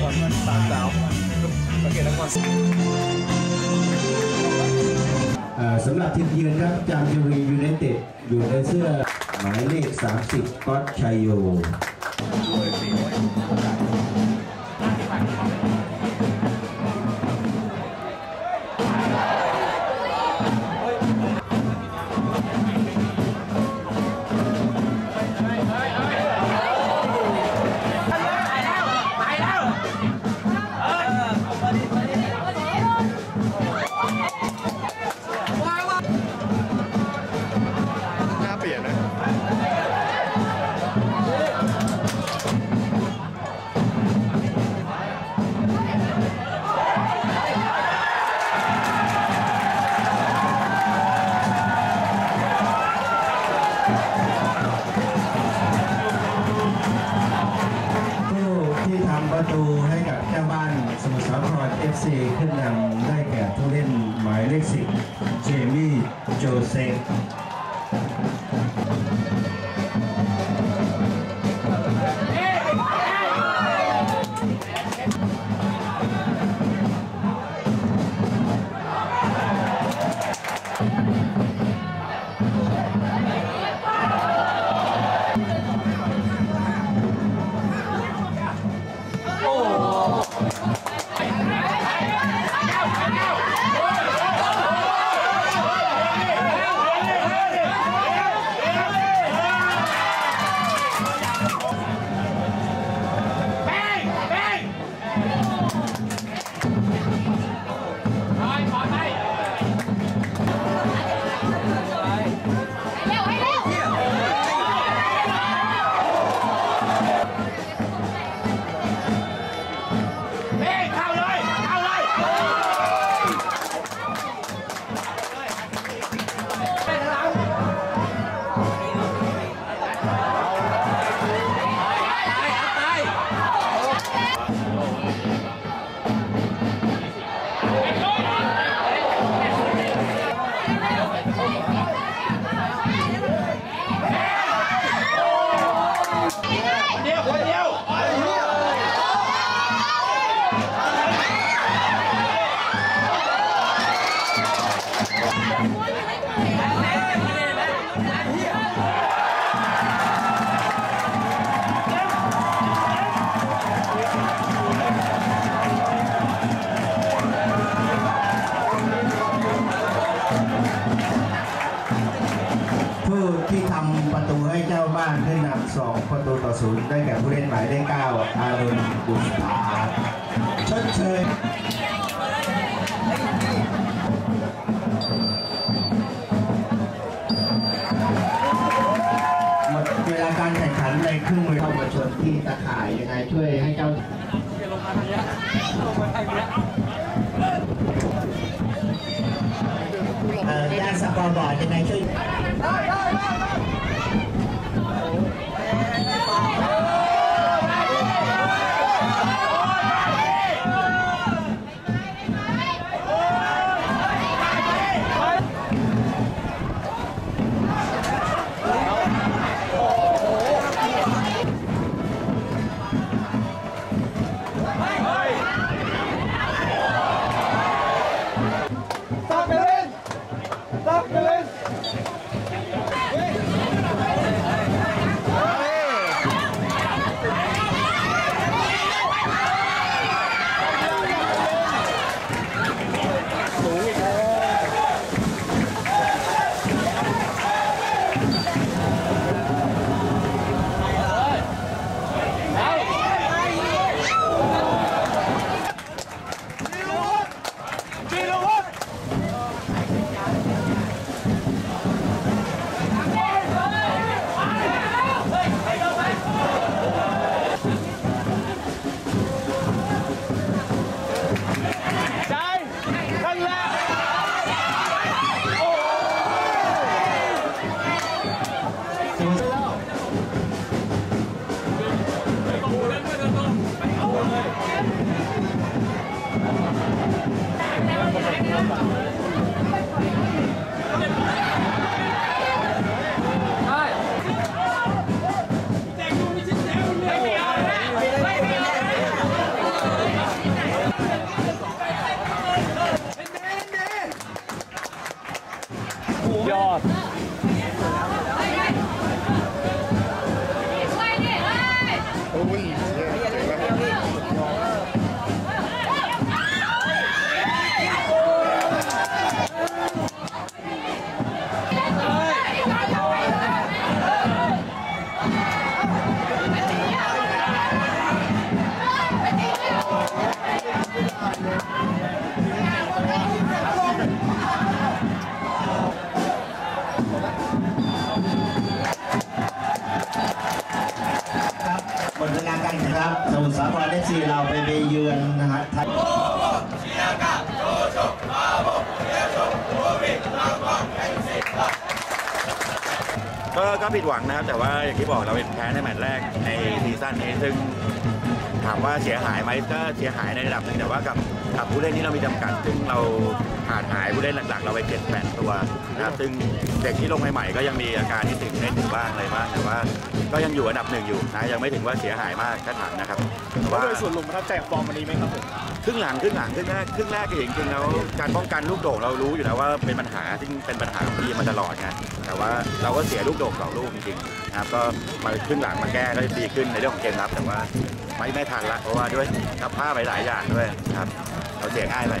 ก่อนสามสาวสังเกตนครเอ่อสำหรับทีมเยือนครับจามจุรียูไนเต็ดอยู่ในเสื้อหมายเลข 30 ก๊อตชัยโย คร FC ขึ้นนำได้แก่ผู้เล่นหมายเลข10เจมี่โจเซฟ ผู้ที่ทำประตูให้เจ้าบ้านขึ้นนำสองประตูต่อศูนย์ได้แก่ผู้เล่นหมายเลขเก้าอารุณบุษผาชดเชย เครื่องมือเข้ามาชนที่ตะข่ายยังไงช่วยให้เจ้าลงมาทางนี้ลงมาทางนี้ยอ่านสกอร์บอร์ดยังไงช่วย ตั 要 ครับสมุทรสาครเอฟซีเราไปไปเยือนนะฮะไทยก็ก็ผิดหวังนะครับ แต่ว่าอย่างที่บอกเราเป็นแพ้ในแมตช์แรกในซีซั่นนี้ซึ่งถามว่าเสียหายไหมก็เสียหายในระดับหนึงแต่ว่ากับกับผู้เล่นที่เรามีจำกัด ซึ่งเราขาดหายผู้เล่นหลักๆ เราไปเจ็ดแปดตัวนะครับซึ่งเด็กที่ลงใหม่ๆก็ยังมีอาการที่ตื่นเต้นอยู่บ้างอะไรบ้างแต่ว่า ก็ยังอยู่อันดับหนึ่งอยู่นะยังไม่ถึงว่าเสียหายมากก็ถามนะครับแต่ว่าว่าโดยส่วนรวมประทับใจกับฟอร์มวันนี้ไหมครับผมครึ่งหลังครึ่งหลังครึ่งแรกครึ่งแรกจริงๆแล้วการป้องกันลูกโด่งเรารู้อยู่แล้วว่าเป็นปัญหาซึ่งเป็นปัญหาของทีมมาตลอดไงแต่ว่าเราก็เสียลูกโด่งสองลูกจริงๆนะครับก็มาครึ่งหลังมาแก้ก็ดีขึ้นในเรื่องของเกมรับแต่ว่าไม่ไม่ทันละเพราะว่าด้วยทับผ้าไปหลายอย่างด้วยครับเราเสียง่ายไป